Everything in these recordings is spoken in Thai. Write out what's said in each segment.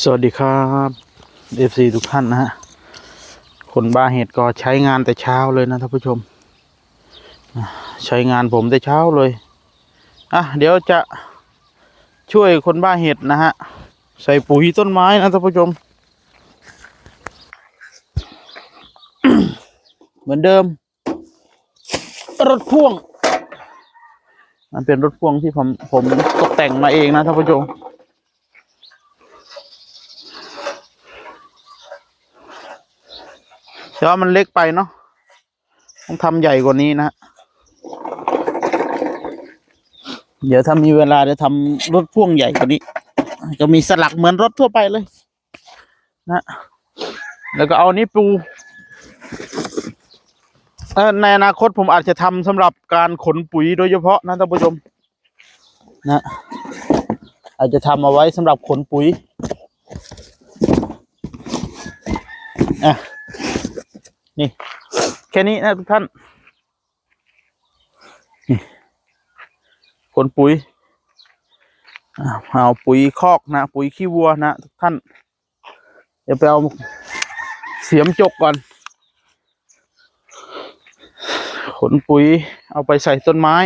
สวัสดีครับเอฟซีทุกท่านนะฮะ คนบ้าเห็ดก็ใช้งานแต่เช้าเลยนะท่านผู้ชม ใช้งานผมแต่เช้าเลย อะ เดี๋ยวจะช่วยคนบ้าเห็ดนะฮะ ใส่ปุ๋ยต้นไม้นะท่านผู้ชม เหมือนเดิม รถพ่วงมันเป็นรถพ่วงที่ผมผมตกแต่งมาเองนะท่านผู้ชม แต่ว่ามันเล็กไปเนาะต้องทำใหญ่กว่านี้นะเดี๋ยวถ้ามีเวลาจะทำรถพ่วงใหญ่กว่านี้ ก็มีสลักเหมือนรถทั่วไปเลย นะ แล้วก็เอานี้ปูในอนาคตผมอาจจะทำสำหรับการขนปุ๋ยโดยเฉพาะนะท่านผู้ชมนะ อาจจะทำเอาไว้สำหรับขนปุ๋ยอะ นี่ แค่นี้นะทุกท่านนี่ขนปุ๋ยเอาปุ๋ยคอกนะ ปุ๋ยขี้วัวนะทุกท่าน เดี๋ยวไปเอาเสียมจกก่อน ขนปุ๋ยเอาไปใส่ต้นไม้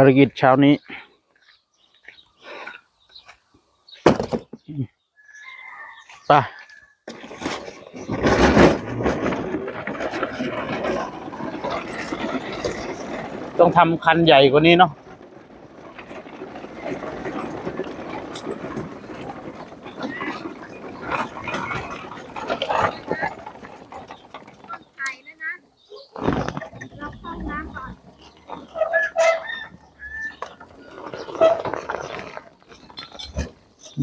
ภารกิจเช้านี้ ไปต้องทำคันใหญ่กว่านี้เนาะ ถ่ายแล้วนะเราเข้าน้ำก่อน ข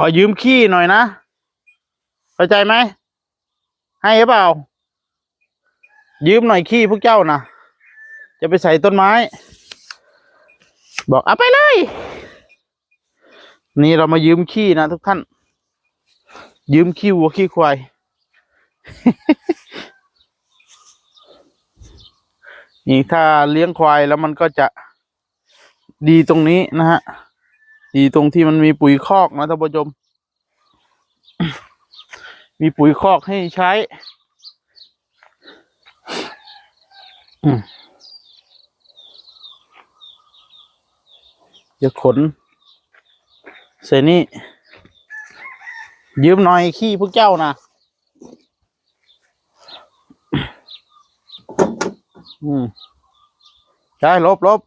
อยืมขี้หน่อยนะเข้าใจไหม ให้หรือเปล่า ยืมหน่อยขี้พวกเจ้านะจะไปใส่ต้นไม้ บอกเอาไปเลย นี่เรามายืมขี้นะทุกท่าน ยืมขี้วัวขี้ควายนี่ถ้าเลี้ยงควายแล้วมันก็จะดีตรงนี้นะฮะ ดีตรงที่มันมีปุ๋ยคอกนะท่านผู้ชม มีปุ๋ยคอกให้ใช้อืมเดี๋ยวขนเสนี่ยืมหน่อยขี้พวกเจ้านะอืมใช่ลบลบ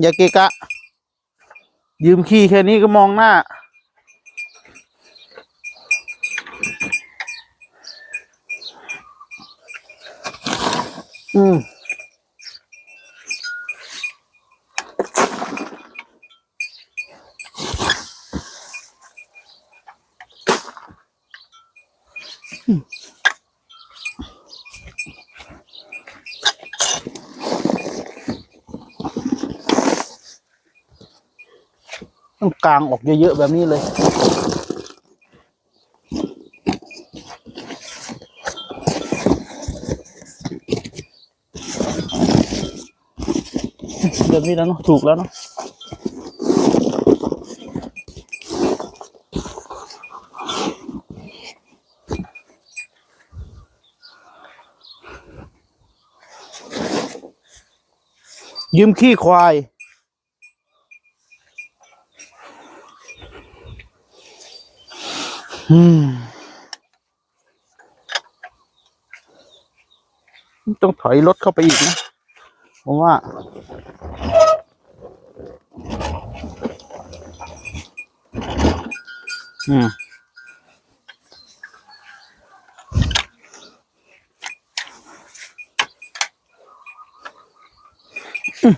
อย่าเกะกะ ยืมขี้แค่นี้ก็มองหน้า อืม ต้องกลางออกเยอะๆแบบนี้เลยแบบนี้แล้วเนาะถูกแล้วเนาะยืมขี้ควาย ต้องถอยรถเข้าไปอีกนะผมว่า อืมอืม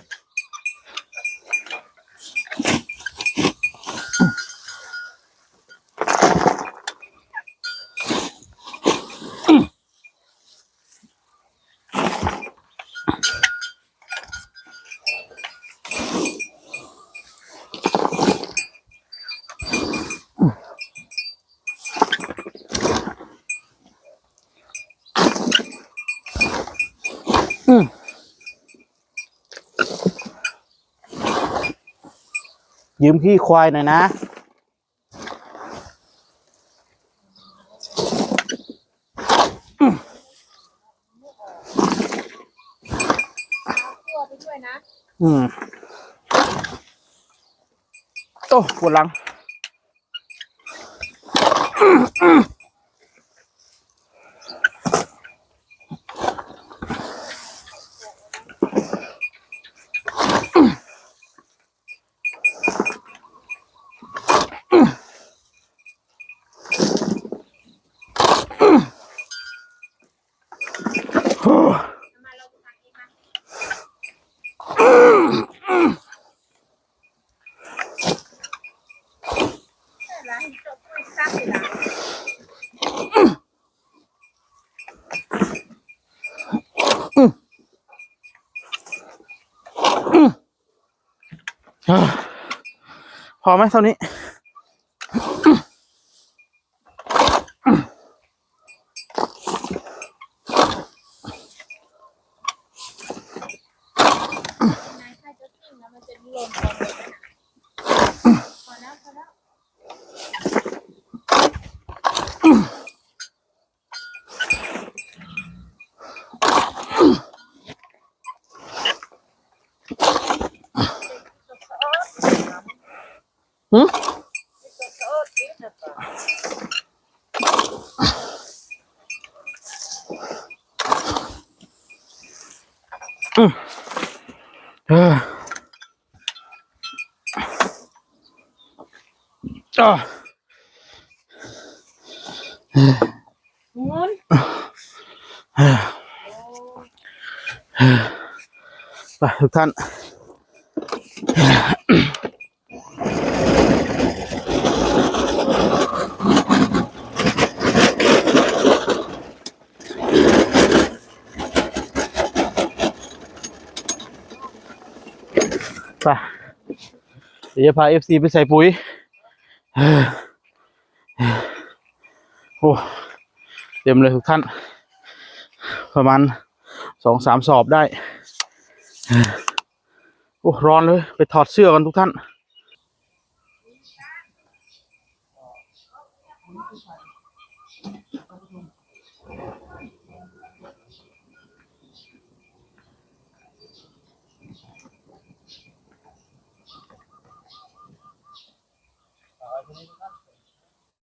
ยืมขี้ควายหน่อยนะ ตัวไปด้วยนะอืม โอ้ปวดหลัง ทำไมเราไปทำเองมาแต่ละจบไม่ทราบเลยนะ อ่า พอไหมเท่านี้ายถ้าจะทิ้งแล้วมั นจะหล่นตอนเลยนะพอแล้วพอแล้วหืมอืมเอออะ นู้น ไปทุกท่านไปเดี๋ยวจะพาเอฟซีไปใส่ปุ๋ยเฮ้ย โอ้เต็มเลยทุกท่าน ประมาณสองสามสอบได้ โอ้ร้อนเลย ไปถอดเสื้อกันทุกท่าน